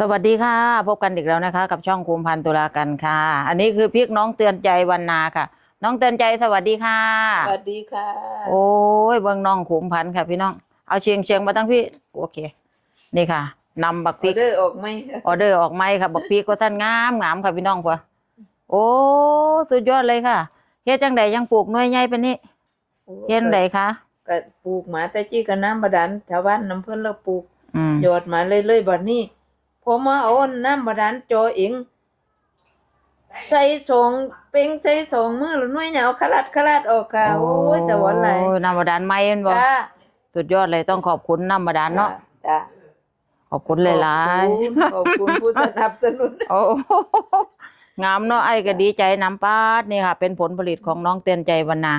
สวัสดีค่ะ พบกันอีกแล้วนะคะ กับช่องคุมพันตุลากันค่ะ อันนี้คือพริกน้องเตือนใจวันนาค่ะ น้องเตือนใจสวัสดีค่ะ สวัสดีค่ะ โอ้ยเบิ่งน้องขุมพันธุ์ค่ะ พี่น้องเอาเชียงเชียงมาตั้งพี่โอเค นี่ค่ะนำบักพอริอกเดอร์ออกไหมออเดอร์ออกไหมค่ะบักพริกก็ท่านงามงามค่ะพี่น้องพ่อโอ้สุดยอดเลยค่ะเฮ็ดจังใดยังปลูกหน่วยใหญ่เป็นนี้เฮ็ดจังใดคะก็ปลูกหมาแต่จี้กับน้ำบาดาลชาวบ้านน้ำเพิ่นเราปลูกอืมหยอดมาเรื่อยๆบัดนี้ ผมมาเอาน้ำบาดาลจอเองใส่สองเป้งใส่สองมือแล้วหน่วยเหนียวขลัดขลัดออกค่ะโอ้ยสวรรค์ไหลโอ้ยน้ำบาดาลไหมแม่นบ่จ้าสุดยอดเลยต้องขอบคุณน้ำบาดาลเนาะจ้าขอบคุณหลายขอบคุณขอบคุณผู้สนับสนุนๆโอ้โหงามเนาะไอ้ก็ดีใจน้ำปาดนี่ค่ะ เป็นผลผลิตของน้องเตือนใจวันนา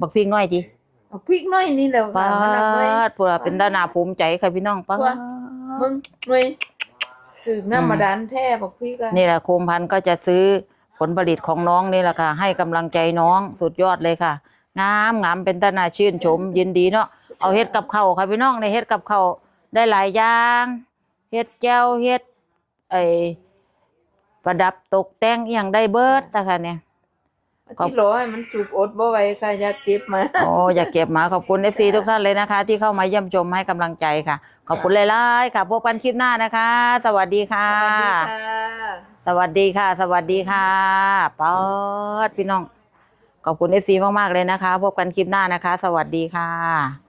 บักพริกน้อยจีเอาพริกน้อยนี่แหล้วปาค่ะมันเอาไว้ดพวกเราเป็นด้านาภูมิใจค่ะพี่น้องปาดว่ามึงหน่วย ถึงน้ำบาดาลแท้บอกพี่ก็นี่แหละโคมพันธุ์ก็จะซื้อผลผลิตของน้องนี่แหละค่ะ ให้กำลังใจน้องสุดยอดเลยค่ะ งามงามเป็นตนาชื่นชม ยินดีเนาะเอาเฮ็ดกับเขาวค่ะพี่น้องในเฮ็ดกับเขาวได้หลายอย่างเฮ็ดแก้วเฮ็ดไอประดับตกแต่งอหย่างได้เบิดแต่ค่ะเนี่ย ที่รอให้มันสุกอดบ่ไหวค่ะอยากเก็บมา โอ้อยากเก็บหมาขอบคุณ FC ทุกท่านเลยนะคะ ที่เข้ามาเยี่ยมชมให้กำลังใจค่ะ ขอบคุณหลายๆค่ะพบกันคลิปหน้านะคะ สวัสดีค่ะ สวัสดีค่ะ สวัสดีค่ะสวัสดีค่ะป๊อดพี่น้อง ขอบคุณ FC มากๆเลยนะคะ พบกันคลิปหน้านะคะ สวัสดีค่ะ